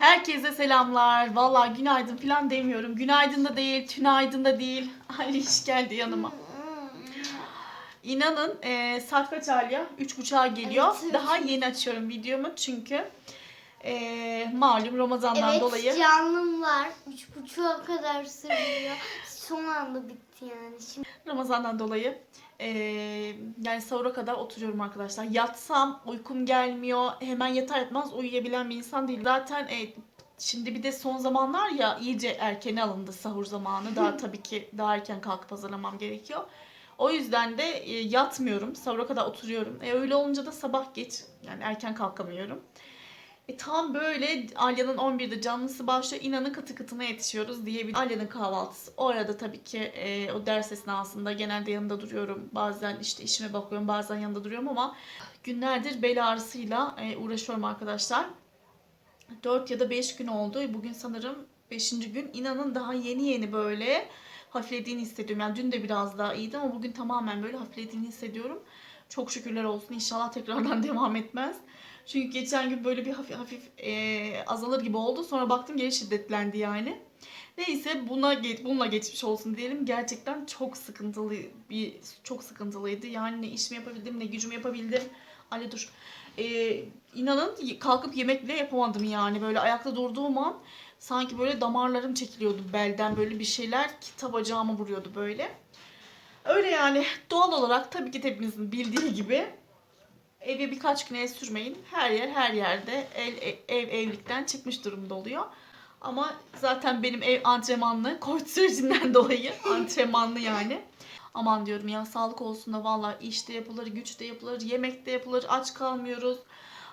Herkese selamlar. Vallahi günaydın falan demiyorum. Günaydın da değil, tünaydın da değil. Ali iş geldi yanıma. İnanın e, saat kaç? Üç buçuğa geliyor. Evet, Daha yeni açıyorum videomu çünkü e, malum Ramazan'dan Evet dolayı. canım var. Üç buçuğa kadar sürüyor. Son anda bitti yani. Şimdi Ramazan'dan dolayı e, yani sahura kadar oturuyorum arkadaşlar. Yatsam uykum gelmiyor. Hemen yatar yatmaz uyuyabilen bir insan değil. Zaten e, şimdi bir de son zamanlar ya iyice erkene alındı sahur zamanı. Daha tabii ki daha erken kalkıp hazırlamam gerekiyor. O yüzden de e, yatmıyorum. Sahura kadar oturuyorum. E, öyle olunca da sabah geç yani erken kalkamıyorum. E, tam böyle Alya'nın 11'de canlısı başlıyor. İnanın katı kıtına yetişiyoruz diyebilirim. Alya'nın kahvaltısı. O arada tabii ki e, o ders esnasında genelde yanında duruyorum. Bazen işte işime bakıyorum bazen yanında duruyorum ama günlerdir bel ağrısıyla e, uğraşıyorum arkadaşlar. 4 ya da 5 gün oldu. Bugün sanırım 5. gün. İnanın daha yeni yeni böyle hafiflediğini hissediyorum. Yani dün de biraz daha iyiydi ama bugün tamamen böyle hafiflediğini hissediyorum. Çok şükürler olsun. İnşallah tekrardan devam etmez. Çünkü geçen gün böyle bir hafif hafif e, azalır gibi oldu. Sonra baktım geri şiddetlendi yani. Neyse buna ge- bununla geçmiş olsun diyelim. Gerçekten çok sıkıntılı bir çok sıkıntılıydı. Yani ne işimi yapabildim ne gücümü yapabildim. Ali dur. E, inanın kalkıp yemek bile yapamadım yani. Böyle ayakta durduğum an sanki böyle damarlarım çekiliyordu belden böyle bir şeyler kitap bacağıma vuruyordu böyle. Öyle yani doğal olarak tabii ki hepimizin bildiği gibi eve birkaç gün el sürmeyin. Her yer her yerde el, ev evlilikten çıkmış durumda oluyor. Ama zaten benim ev antrenmanlı, kort sürecinden dolayı antrenmanlı yani. Aman diyorum ya sağlık olsun da valla işte yapılır, güçte yapılır, yemekte yapılır, aç kalmıyoruz.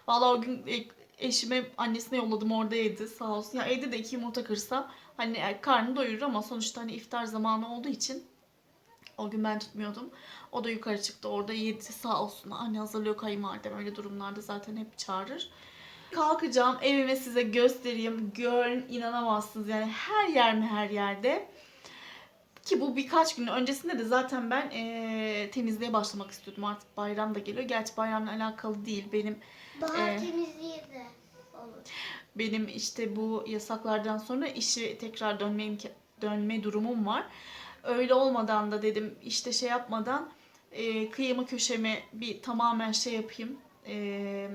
Valla o gün e, eşime annesine yolladım orada yedi sağ olsun. Ya evde de iki yumurta kırsa hani e, karnını doyurur ama sonuçta hani iftar zamanı olduğu için o gün ben tutmuyordum. O da yukarı çıktı orada yedi sağ olsun. Anne hazırlıyor kayınvalidem öyle durumlarda zaten hep çağırır. Kalkacağım evime size göstereyim. Görün inanamazsınız yani her yer mi her yerde. Ki bu birkaç gün öncesinde de zaten ben eee, temizliğe başlamak istiyordum. Artık bayram da geliyor. Gerçi bayramla alakalı değil. Benim bahar Ee, temizliği de olur. benim işte bu yasaklardan sonra işe tekrar dönme dönme durumum var. Öyle olmadan da dedim işte şey yapmadan e, kıyımı köşeme bir tamamen şey yapayım. E,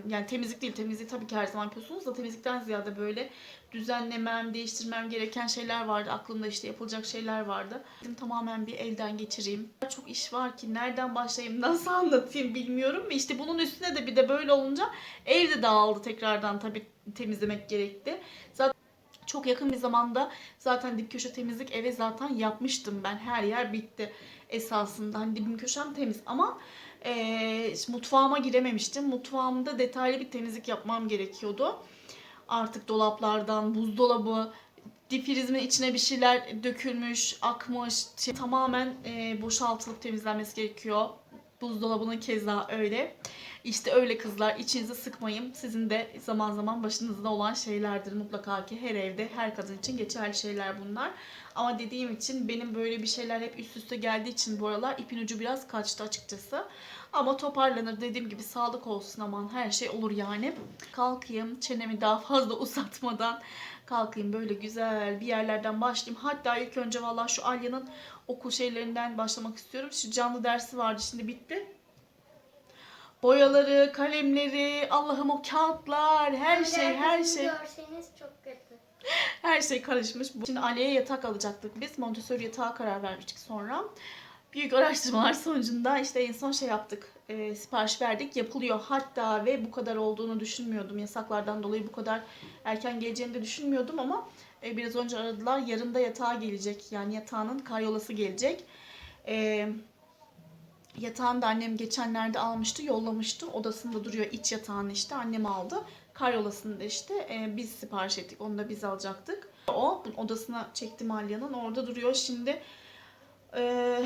yani temizlik değil temizliği tabii ki her zaman yapıyorsunuz da temizlikten ziyade böyle düzenlemem, değiştirmem gereken şeyler vardı. Aklımda işte yapılacak şeyler vardı. Dedim tamamen bir elden geçireyim. Çok iş var ki nereden başlayayım, nasıl anlatayım bilmiyorum. Ve işte bunun üstüne de bir de böyle olunca evde dağıldı tekrardan tabii temizlemek gerekti. Zaten çok yakın bir zamanda zaten dip köşe temizlik eve zaten yapmıştım ben. Her yer bitti esasında. Hani dibim köşem temiz ama eee, mutfağıma girememiştim. Mutfağımda detaylı bir temizlik yapmam gerekiyordu. Artık dolaplardan, buzdolabı, difrizimin içine bir şeyler dökülmüş, akmış. Şey, Tamamen eee, boşaltılıp temizlenmesi gerekiyor. Buzdolabının keza öyle. İşte öyle kızlar içinizi sıkmayın. Sizin de zaman zaman başınızda olan şeylerdir mutlaka ki her evde her kadın için geçerli şeyler bunlar. Ama dediğim için benim böyle bir şeyler hep üst üste geldiği için bu aralar ipin ucu biraz kaçtı açıkçası. Ama toparlanır dediğim gibi sağlık olsun aman her şey olur yani. Kalkayım çenemi daha fazla uzatmadan kalkayım böyle güzel bir yerlerden başlayayım. Hatta ilk önce valla şu Alya'nın okul şeylerinden başlamak istiyorum. Şu canlı dersi vardı şimdi bitti boyaları, kalemleri, Allah'ım o kağıtlar, her şey, her şey, Görseniz çok kötü. her şey karışmış. Şimdi Ali'ye yatak alacaktık biz. Montessori yatağa karar vermiştik sonra. Büyük araştırmalar sonucunda işte en son şey yaptık. e, sipariş verdik. Yapılıyor. Hatta ve bu kadar olduğunu düşünmüyordum. Yasaklardan dolayı bu kadar erken geleceğini de düşünmüyordum ama e, biraz önce aradılar. Yarın da yatağa gelecek. Yani yatağının karyolası gelecek. Eee Yatağını da annem geçenlerde almıştı, yollamıştı. Odasında duruyor iç yatağını işte annem aldı. Karyolasını da işte e, biz sipariş ettik. Onu da biz alacaktık. O odasına çektim Alya'nın. Orada duruyor. Şimdi e,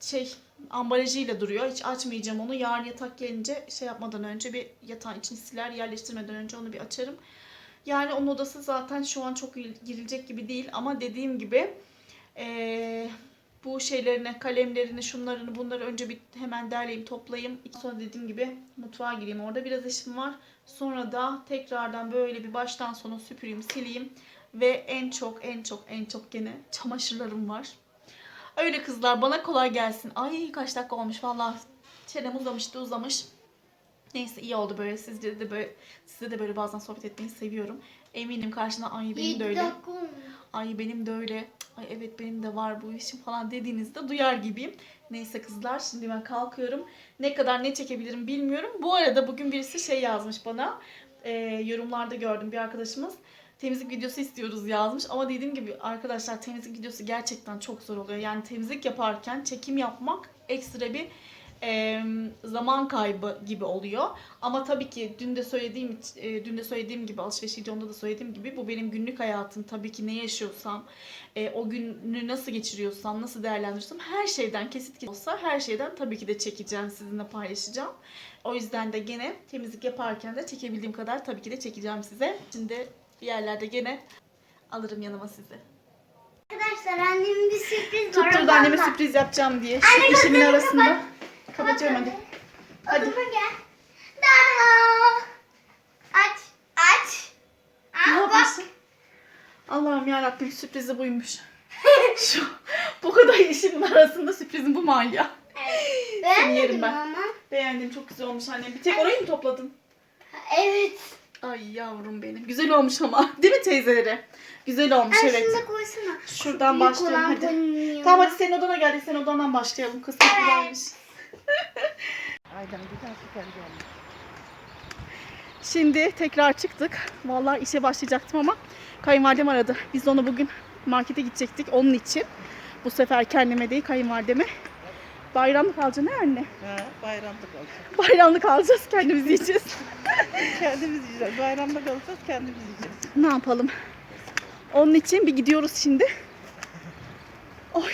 şey ambalajıyla duruyor. Hiç açmayacağım onu. Yarın yatak gelince şey yapmadan önce bir yatağın içini siler yerleştirmeden önce onu bir açarım. Yani onun odası zaten şu an çok girilecek gibi değil ama dediğim gibi e, bu şeylerini, kalemlerini, şunlarını, bunları önce bir hemen derleyeyim, toplayayım. Sonra dediğim gibi mutfağa gireyim. Orada biraz işim var. Sonra da tekrardan böyle bir baştan sona süpüreyim, sileyim. Ve en çok, en çok, en çok gene çamaşırlarım var. Öyle kızlar bana kolay gelsin. Ay kaç dakika olmuş vallahi. Çenem uzamıştı uzamış. Neyse iyi oldu böyle. Sizce de böyle size de böyle bazen sohbet etmeyi seviyorum. Eminim karşına ay benim de 7 öyle. Ay benim de öyle. Ay evet benim de var bu işim falan dediğinizde duyar gibiyim. Neyse kızlar şimdi ben kalkıyorum. Ne kadar ne çekebilirim bilmiyorum. Bu arada bugün birisi şey yazmış bana. Ee, yorumlarda gördüm bir arkadaşımız. Temizlik videosu istiyoruz yazmış. Ama dediğim gibi arkadaşlar temizlik videosu gerçekten çok zor oluyor. Yani temizlik yaparken çekim yapmak ekstra bir e, zaman kaybı gibi oluyor. Ama tabii ki dün de söylediğim e, dün de söylediğim gibi alışveriş videomda da söylediğim gibi bu benim günlük hayatım. Tabii ki ne yaşıyorsam, e, o günü nasıl geçiriyorsam, nasıl değerlendiriyorsam her şeyden kesit olsa her şeyden tabii ki de çekeceğim, sizinle paylaşacağım. O yüzden de gene temizlik yaparken de çekebildiğim kadar tabii ki de çekeceğim size. Şimdi bir yerlerde gene alırım yanıma sizi. Arkadaşlar annemin bir sürpriz var. Tutturdu anneme sürpriz yapacağım diye. Anne, Şu işimin gözlerini arasında. kapat. Kapatıyorum hadi. Hadi. Odama gel. Dada. Aç. Aç. Ne Aa, bak. yapıyorsun? Allah'ım yarabbim sürprizi buymuş. Şu bu kadar işin arasında sürprizin bu Alya? Beğenmedin yerim mi ben. ama? Beğendim çok güzel olmuş annem. Bir tek orayı mı topladın? Evet. Ay yavrum benim. Güzel olmuş ama. Değil mi teyzeleri? Güzel olmuş Ay evet. şunu da koysana. Şuradan Büyük başlayalım olan hadi. koymuyor. Tamam hadi senin odana geldik. Senin odandan başlayalım. Kız çok güzelmiş. Aydan süper gelmiş. Şimdi tekrar çıktık. Vallahi işe başlayacaktım ama kayınvalidem aradı. Biz de ona bugün markete gidecektik onun için. Bu sefer kendime değil kayınvalideme. Bayramlık alacaksın ne anne? Ha, bayramda kalacağız. Bayramlık alacağız kendimiz yiyeceğiz. Kendimiz yiyeceğiz. Bayramda kalacağız, kendimiz yiyeceğiz. ne yapalım? Onun için bir gidiyoruz şimdi. Oy.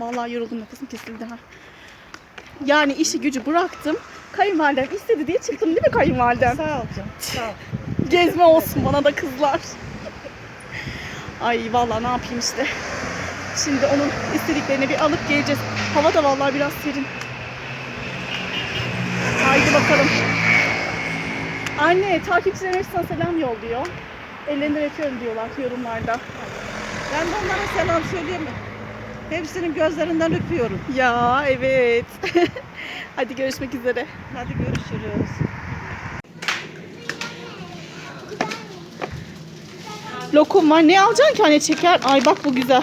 Vallahi yoruldum nefesim kesildi ha. Yani işi gücü bıraktım. Kayınvalidem istedi diye çıktım değil mi kayınvalidem? Sağ ol canım, sağ ol. Gezme olsun bana da kızlar. Ay vallahi ne yapayım işte. Şimdi onun istediklerini bir alıp geleceğiz. Hava da vallahi biraz serin. Haydi bakalım. Anne takipçilerim hepsi sana selam yolluyor. Ellerinden öpüyorum diyorlar yorumlarda. Ben de onlara selam söyleyeyim mi? Hepsinin gözlerinden öpüyorum. Ya evet. Hadi görüşmek üzere. Hadi görüşürüz. Lokum var. Ne alacaksın ki anne çeker? Ay bak bu güzel.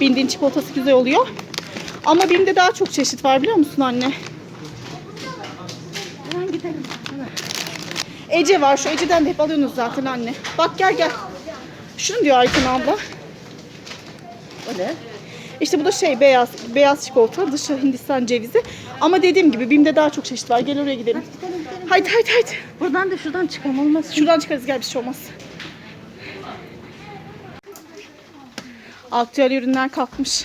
Bindin çikolatası güzel oluyor. Ama Bim'de daha çok çeşit var biliyor musun anne? Hemen gidelim. Hemen. Ece var. Şu Ece'den de hep alıyorsunuz zaten anne. Bak gel gel. Şunu diyor Ayten abla. O ne? İşte bu da şey beyaz beyaz çikolata, dışı Hindistan cevizi. Ama dediğim gibi Bim'de daha çok çeşit var. Gel oraya gidelim. Haydi haydi haydi. Buradan da şuradan çıkalım olmaz. Şuradan çıkarız gel bir şey olmaz. Aktüel ürünler kalkmış.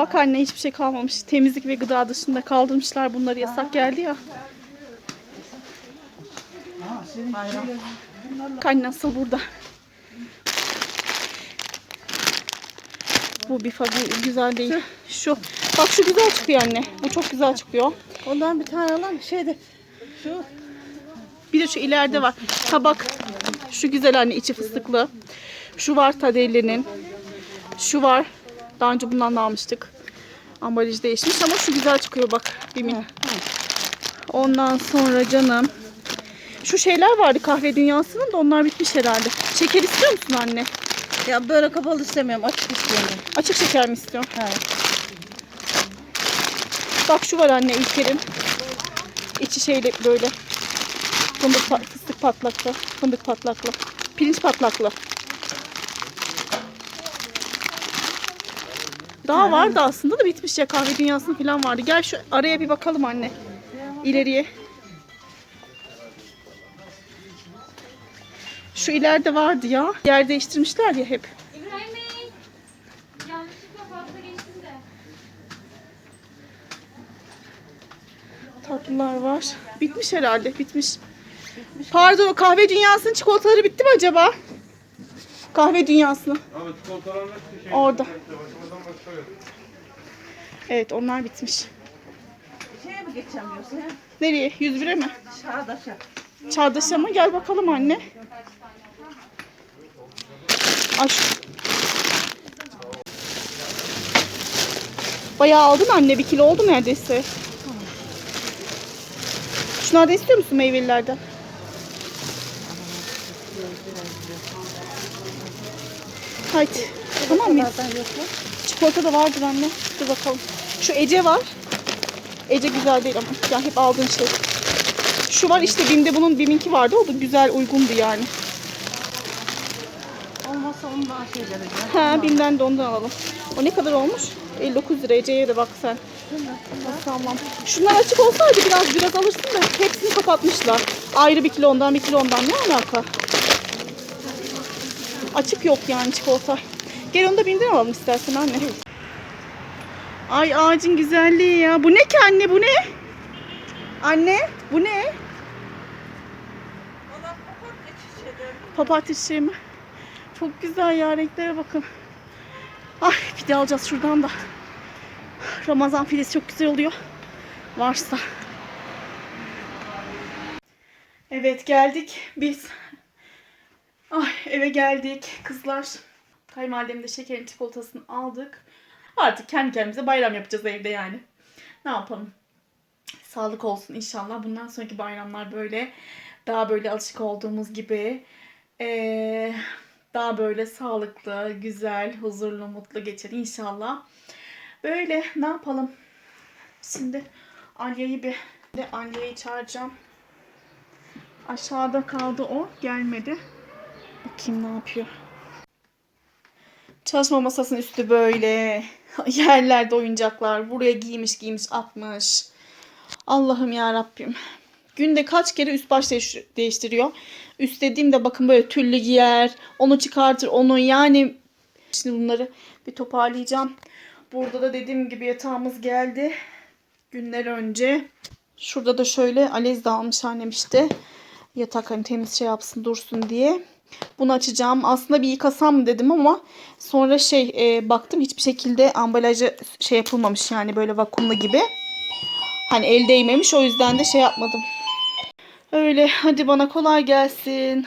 Bak anne hiçbir şey kalmamış. Temizlik ve gıda dışında kaldırmışlar bunları yasak geldi ya. Bayram. Nasıl burada. Bu bir fabi güzel değil. Şu bak şu güzel çıkıyor anne. Bu çok güzel çıkıyor. Ondan bir tane alalım. Şeyde şu Bir de şu ileride var. Tabak. Şu güzel anne içi fıstıklı. Şu var Tadeli'nin. Şu var. Daha önce bundan da almıştık. Ambalaj değişmiş ama şu güzel çıkıyor bak. Bimin. Ondan sonra canım. Şu şeyler vardı kahve dünyasının da onlar bitmiş herhalde. Şeker istiyor musun anne? ya böyle kapalı istemiyorum. Açık istiyorum. Açık şeker mi istiyorsun? Ha. Bak şu var anne İlker'in. İçi şeyle böyle. Fındık, fıstık patlaklı. Fındık patlaklı. Pirinç patlaklı. Daha vardı aslında da bitmiş ya kahve dünyasının falan vardı. Gel şu araya bir bakalım anne. İleriye. Şu ileride vardı ya. Yer değiştirmişler ya hep. İbrahim Bey, yanlışlıkla fazla geçtim de. Tatlılar var. Bitmiş herhalde. Bitmiş. Pardon o kahve dünyasının çikolataları bitti mi acaba? Kahve. Abi şey. Orada. Evet onlar bitmiş. Şeye mi geçemiyorsun? He? Nereye? 101'e mi? Çağdaş'a. Çağdaş'a mı? Gel bakalım anne. Aç. Bayağı aldın anne. Bir kilo oldu neredeyse. Şunları da istiyor musun meyvelilerden? Haydi. Tamam mı? Çikolata da vardır anne. Dur bakalım. Şu Ece var. Ece güzel değil ama. Ya hep aldığın şey. Şu var işte Bim'de bunun Bim'inki vardı. O da güzel uygundu yani. Olmazsa ondan şey vereceğim. Ha Bim'den de ondan alalım. O ne kadar olmuş? 59 lira. Ece'ye de bak sen. Tamam. Şunlar açık olsaydı biraz biraz alırsın da hepsini kapatmışlar. Ayrı bir kilo ondan bir kilo ondan ne alaka? Açık yok yani çikolata. Gel onu da Bim'den alalım istersen anne. Ay ağacın güzelliği ya. Bu ne ki anne bu ne? Anne bu ne? Papatya çiçeği mi? Çok güzel ya renklere bakın. Ay bir de alacağız şuradan da. Ramazan fidesi çok güzel oluyor. Varsa. Evet geldik biz. Ay eve geldik kızlar. Kayınvalidem de şekerin çikolatasını aldık. Artık kendi kendimize bayram yapacağız evde yani. Ne yapalım? Sağlık olsun inşallah. Bundan sonraki bayramlar böyle daha böyle alışık olduğumuz gibi eee, daha böyle sağlıklı, güzel, huzurlu, mutlu geçer inşallah. Böyle ne yapalım? Şimdi Alya'yı bir de Alya'yı çağıracağım. Aşağıda kaldı o. Gelmedi. Bakayım ne yapıyor. Çalışma masasının üstü böyle. Yerlerde oyuncaklar. Buraya giymiş giymiş atmış. Allah'ım ya Rabbim. Günde kaç kere üst baş değiş- değiştiriyor. Üst dediğimde bakın böyle tüllü giyer. Onu çıkartır onu yani. Şimdi bunları bir toparlayacağım. Burada da dediğim gibi yatağımız geldi. Günler önce. Şurada da şöyle alez de almış annem işte. Yatak hani temiz şey yapsın dursun diye. Bunu açacağım. Aslında bir yıkasam dedim ama sonra şey e, baktım hiçbir şekilde ambalajı şey yapılmamış yani böyle vakumlu gibi. Hani el değmemiş o yüzden de şey yapmadım. Öyle hadi bana kolay gelsin.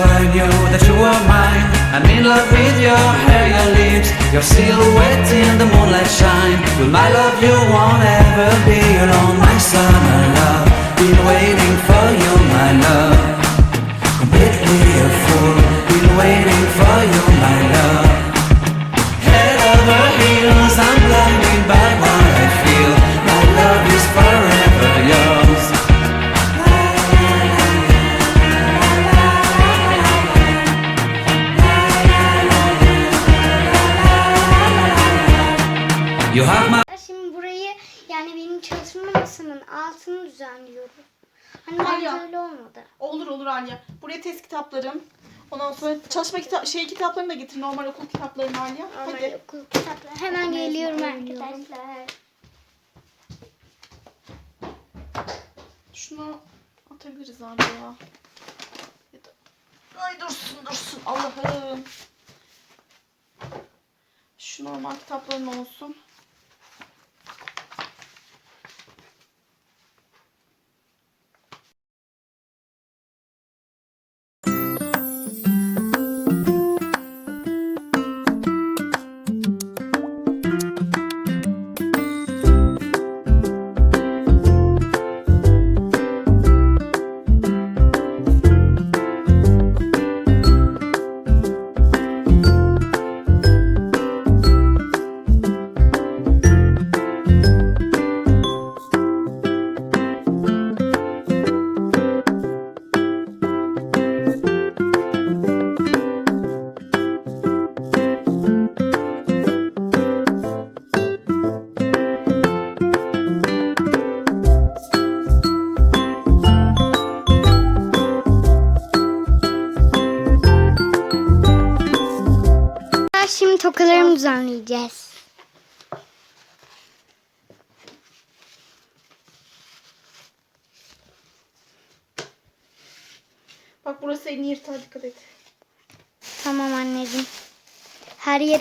I'm in love with your hair, your lips, your silhouette in the moonlight shine. With my love, you won't ever be alone. My summer love, been waiting for you, my love. Completely a fool, been waiting for you, my love. Head over heels, I'm blinded by düzenliyorum. Hani ben öyle olmadı. Olur olur Alya. Buraya test kitaplarım. Ondan sonra çalışma kitap şey kitaplarını da getir. Normal okul kitaplarını Alya. Normal Hadi. okul kitapları. Hemen geliyorum alıyorum. arkadaşlar. Şunu atabiliriz Alya ya. Ya da- Ay dursun dursun Allah'ım. Şu normal kitapların olsun.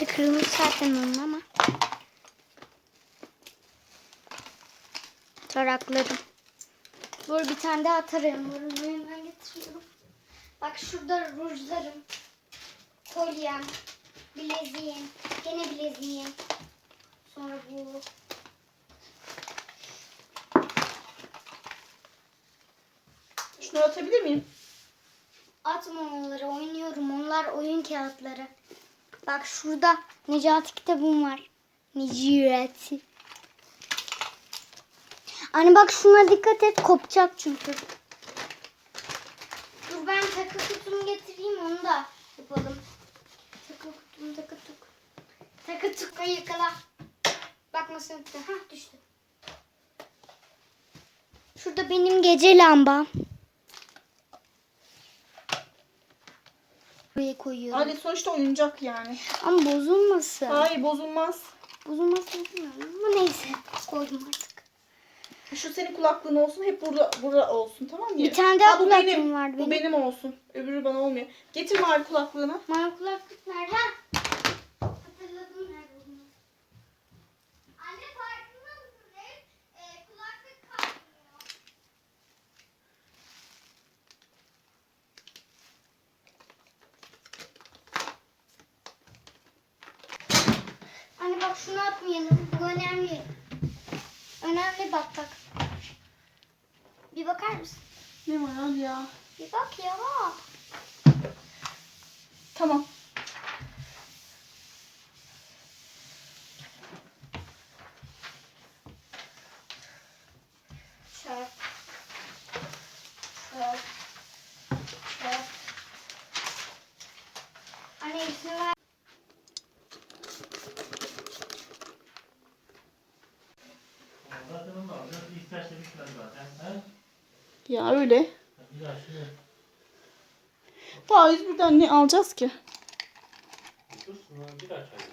Yeri kırılmış zaten onun ama. Taraklarım. Dur bir tane daha atarım. Rujumu hemen getiriyorum. Bak şurada rujlarım. Kolyem. Bileziğim. Gene bileziğim. Sonra bu. Şunu atabilir miyim? Atma onları oynuyorum. Onlar oyun kağıtları. Bak şurada Necati kitabım var. Necati. Anne bak şuna dikkat et kopacak çünkü. Dur ben takı kutumu getireyim onu da yapalım. Takı kutum takı tuk. Takı tuk yakala. Bak nasıl yaptı. Hah düştü. Şurada benim gece lambam. Buraya koyuyorum. Ali sonuçta oyuncak yani. Ama bozulmasın. Hayır bozulmaz. Bozulmasın bilmiyorum ama neyse. Koydum artık. Şu senin kulaklığın olsun hep burada burada olsun tamam mı? Bir tane daha bu kulaklığım benim. Bu benim. benim olsun. Öbürü bana olmuyor. Getir bari kulaklığını. Bana kulaklık nerede? Ha? Hatırladım nerede olduğunu. Anne farkında mısın? Hep e, kulaklık kaynıyor. Anne bak şunu atmayalım. Bu önemli. Önemli bak bak. Bir bakar mısın? Ne var Ali ya? Bir bak ya. Tamam. Çöp. Çöp. Çöp. Anne ver. Ya öyle. 101'den ne alacağız ki? Dursun abi bir dakika.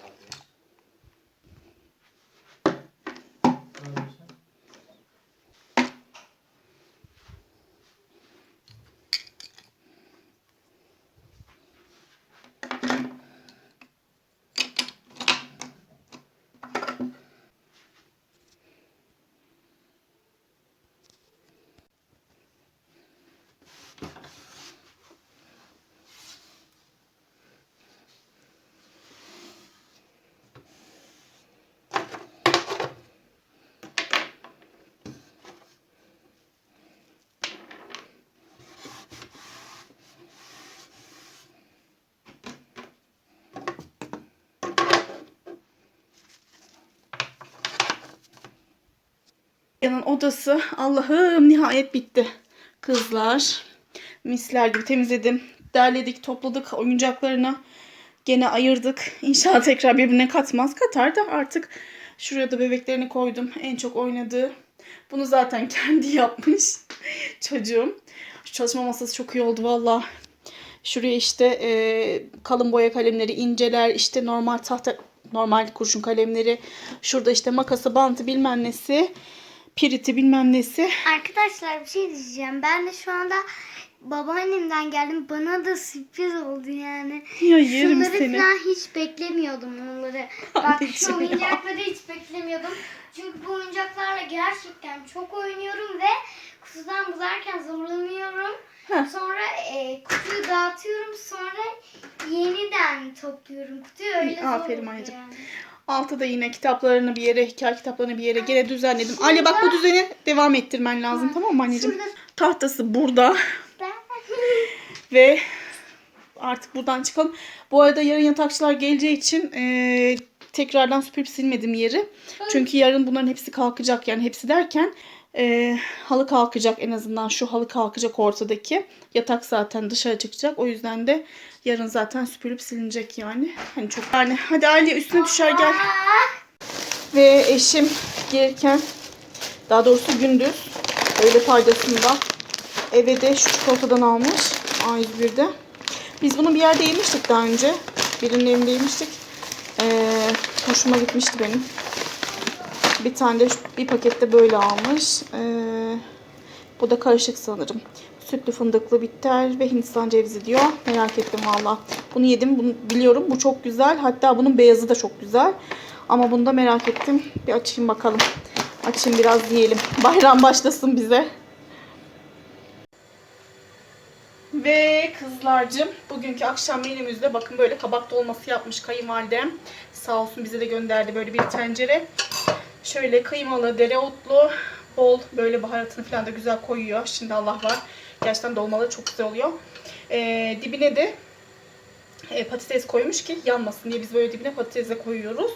Yanın odası Allah'ım nihayet bitti. Kızlar misler gibi temizledim. Derledik, topladık oyuncaklarını. Gene ayırdık. İnşallah tekrar birbirine katmaz. Katar da artık şuraya da bebeklerini koydum. En çok oynadığı. Bunu zaten kendi yapmış çocuğum. Şu çalışma masası çok iyi oldu valla. Şuraya işte e, kalın boya kalemleri, inceler, işte normal tahta normal kurşun kalemleri. Şurada işte makası, bantı bilmem nesi. Piriti bilmem nesi. Arkadaşlar bir şey diyeceğim. Ben de şu anda babaannemden geldim. Bana da sürpriz oldu yani. Ya yerim Şunları seni. falan hiç beklemiyordum onları. Bak şu Anneciğim ya. oyuncakları hiç beklemiyordum. Çünkü bu oyuncaklarla gerçekten çok oynuyorum ve kutudan bularken zorlanıyorum. Heh. Sonra e, kutuyu dağıtıyorum. Sonra yeniden topluyorum kutuyu. Öyle zor aferin oluyor anneciğim. yani. Altta da yine kitaplarını bir yere, hikaye kitaplarını bir yere gene düzenledim. Ali bak bu düzeni devam ettirmen lazım tamam mı anneciğim? Şurada Tahtası burada ve artık buradan çıkalım. Bu arada yarın yatakçılar geleceği için eee, tekrardan süpürüp silmedim yeri. Çünkü yarın bunların hepsi kalkacak yani hepsi derken eee, halı kalkacak en azından şu halı kalkacak ortadaki. Yatak zaten dışarı çıkacak. O yüzden de yarın zaten süpürüp silinecek yani. Hani çok yani hadi Ali üstüne düşer gel. Ve eşim gelirken daha doğrusu gündüz öğle paydasında eve de şu çikolatadan almış A101'de. Biz bunu bir yerde yemiştik daha önce. Birinin evinde yemiştik. Ee, Hoşuma gitmişti benim. Bir tane de bir pakette böyle almış. Ee, bu da karışık sanırım. Sütlü fındıklı bitter ve Hindistan cevizi diyor. Merak ettim valla. Bunu yedim. Bunu biliyorum. Bu çok güzel. Hatta bunun beyazı da çok güzel. Ama bunu da merak ettim. Bir açayım bakalım. Açayım biraz yiyelim. Bayram başlasın bize. Ve kızlarcığım bugünkü akşam menümüzde bakın böyle kabak dolması yapmış kayınvalidem. Sağ olsun bize de gönderdi böyle bir tencere. Şöyle kıymalı, dereotlu, bol böyle baharatını falan da güzel koyuyor. Şimdi Allah var. Gerçekten dolmaları çok güzel oluyor. Ee, dibine de e, patates koymuş ki yanmasın diye biz böyle dibine patates de koyuyoruz.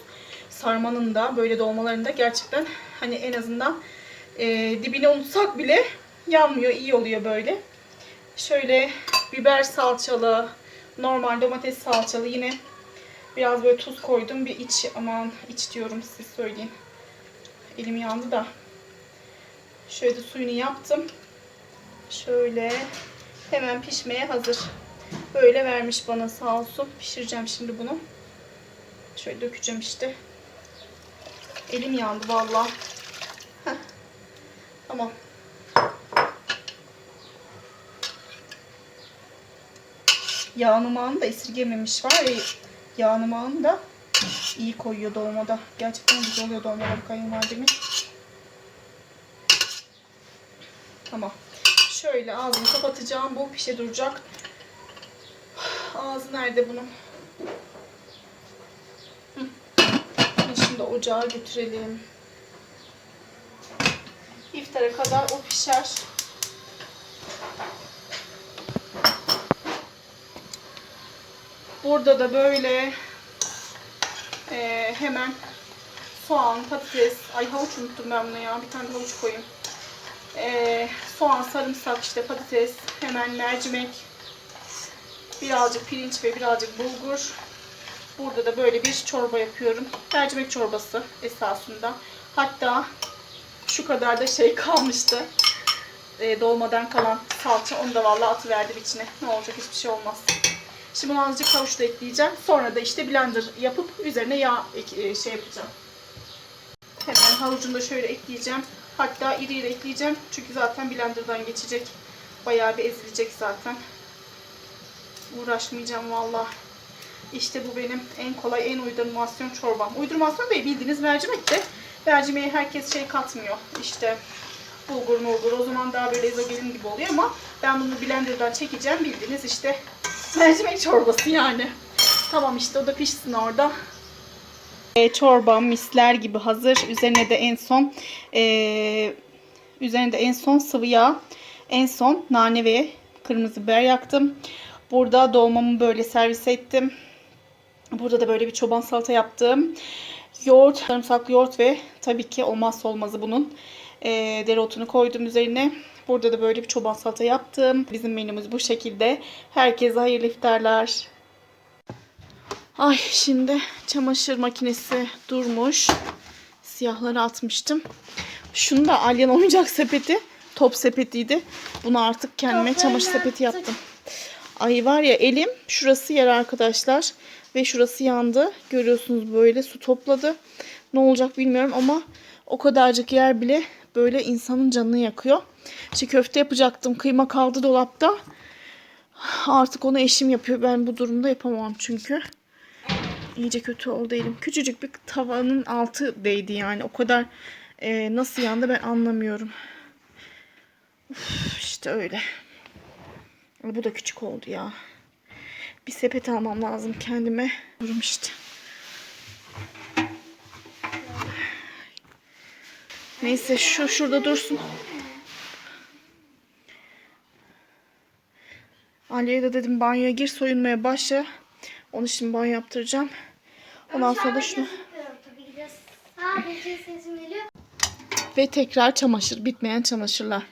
Sarmanın da böyle dolmalarında gerçekten hani en azından e, dibine unutsak bile yanmıyor. iyi oluyor böyle. Şöyle biber salçalı, normal domates salçalı yine biraz böyle tuz koydum. Bir iç aman iç diyorum siz söyleyin. Elim yandı da. Şöyle suyunu yaptım. Şöyle hemen pişmeye hazır. Böyle vermiş bana sağ olsun. Pişireceğim şimdi bunu. Şöyle dökeceğim işte. Elim yandı vallahi. Heh. Tamam. Yağnımağını da esirgememiş var ya. Yağnımağını da iyi koyuyor dolmada. Gerçekten güzel oluyor dolmaları kayınvalidemin. Tamam. Şöyle ağzını kapatacağım. Bu pişe duracak. Ağzı nerede bunun? Şimdi ocağa götürelim. İftara kadar o pişer. Burada da böyle e, hemen soğan, patates, ay havuç unuttum ben bunu ya. Bir tane havuç koyayım. E, soğan, sarımsak, işte patates, hemen mercimek, birazcık pirinç ve birazcık bulgur. Burada da böyle bir çorba yapıyorum. Mercimek çorbası esasında. Hatta şu kadar da şey kalmıştı. E, dolmadan kalan salça. Onu da vallahi atıverdim içine. Ne olacak hiçbir şey olmaz. Şimdi bunu azıcık havuç da ekleyeceğim. Sonra da işte blender yapıp üzerine yağ e, şey yapacağım. Hemen havucunu da şöyle ekleyeceğim. Hatta iri iri ekleyeceğim. Çünkü zaten blenderdan geçecek. Bayağı bir ezilecek zaten. Uğraşmayacağım valla. İşte bu benim en kolay, en uydurmasyon çorbam. Uydurmasyon değil bildiğiniz mercimek de. Mercimeğe herkes şey katmıyor. İşte bulgur mulgur. O zaman daha böyle ezogelin gibi oluyor ama ben bunu blenderdan çekeceğim. Bildiğiniz işte mercimek çorbası yani. Tamam işte o da pişsin orada. E, çorbam misler gibi hazır. Üzerine de en son e, üzerine de en son sıvı yağ, en son nane ve kırmızı biber yaktım. Burada dolmamı böyle servis ettim. Burada da böyle bir çoban salata yaptım. Yoğurt, sarımsaklı yoğurt ve tabii ki olmazsa olmazı bunun e, dereotunu koydum üzerine. Burada da böyle bir çoban salata yaptım. Bizim menümüz bu şekilde. Herkese hayırlı iftarlar. Ay şimdi çamaşır makinesi durmuş. Siyahları atmıştım. Şunu da Alyan oyuncak sepeti. Top sepetiydi. Bunu artık kendime çamaşır sepeti yaptım. Ay var ya elim şurası yer arkadaşlar. Ve şurası yandı. Görüyorsunuz böyle su topladı. Ne olacak bilmiyorum ama o kadarcık yer bile böyle insanın canını yakıyor. İşte köfte yapacaktım. Kıyma kaldı dolapta. Artık onu eşim yapıyor. Ben bu durumda yapamam çünkü. İyice kötü oldu elim. Küçücük bir tavanın altı değdi yani. O kadar e, nasıl yandı ben anlamıyorum. Uf, işte öyle. Bu da küçük oldu ya. Bir sepet almam lazım kendime. Durum işte. Neyse şu şurada dursun. Ali'ye de dedim banyoya gir soyunmaya başla. Onu şimdi banyo yaptıracağım. Ondan sonra da şunu. Ve tekrar çamaşır. Bitmeyen çamaşırlar.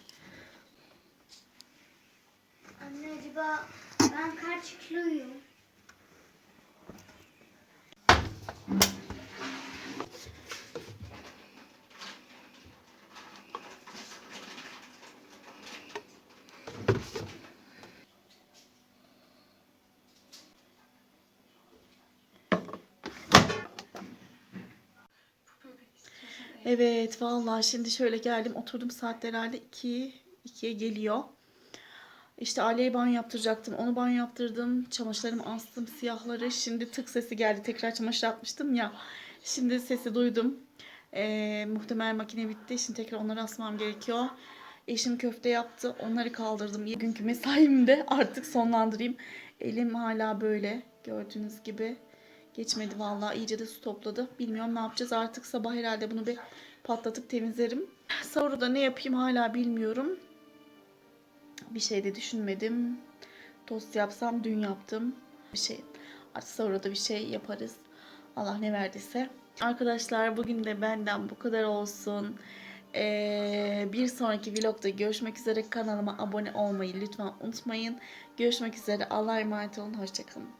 Anne acaba ben kaç kiloyum? Evet vallahi şimdi şöyle geldim oturdum saat herhalde 2 2'ye geliyor. İşte Ali'ye banyo yaptıracaktım. Onu banyo yaptırdım. Çamaşırlarımı astım siyahları. Şimdi tık sesi geldi. Tekrar çamaşır atmıştım ya. Şimdi sesi duydum. Ee, muhtemelen makine bitti. Şimdi tekrar onları asmam gerekiyor. Eşim köfte yaptı. Onları kaldırdım. Bugünkü mesaimi de artık sonlandırayım. Elim hala böyle. Gördüğünüz gibi. Geçmedi vallahi. iyice de su topladı. Bilmiyorum ne yapacağız. Artık sabah herhalde bunu bir patlatıp temizlerim. Sahurda ne yapayım hala bilmiyorum. Bir şey de düşünmedim. Tost yapsam dün yaptım. Bir şey. Artık sonra da bir şey yaparız. Allah ne verdiyse. Arkadaşlar bugün de benden bu kadar olsun. Ee, bir sonraki vlogda görüşmek üzere. Kanalıma abone olmayı lütfen unutmayın. Görüşmek üzere. Allah'a emanet olun. Hoşçakalın.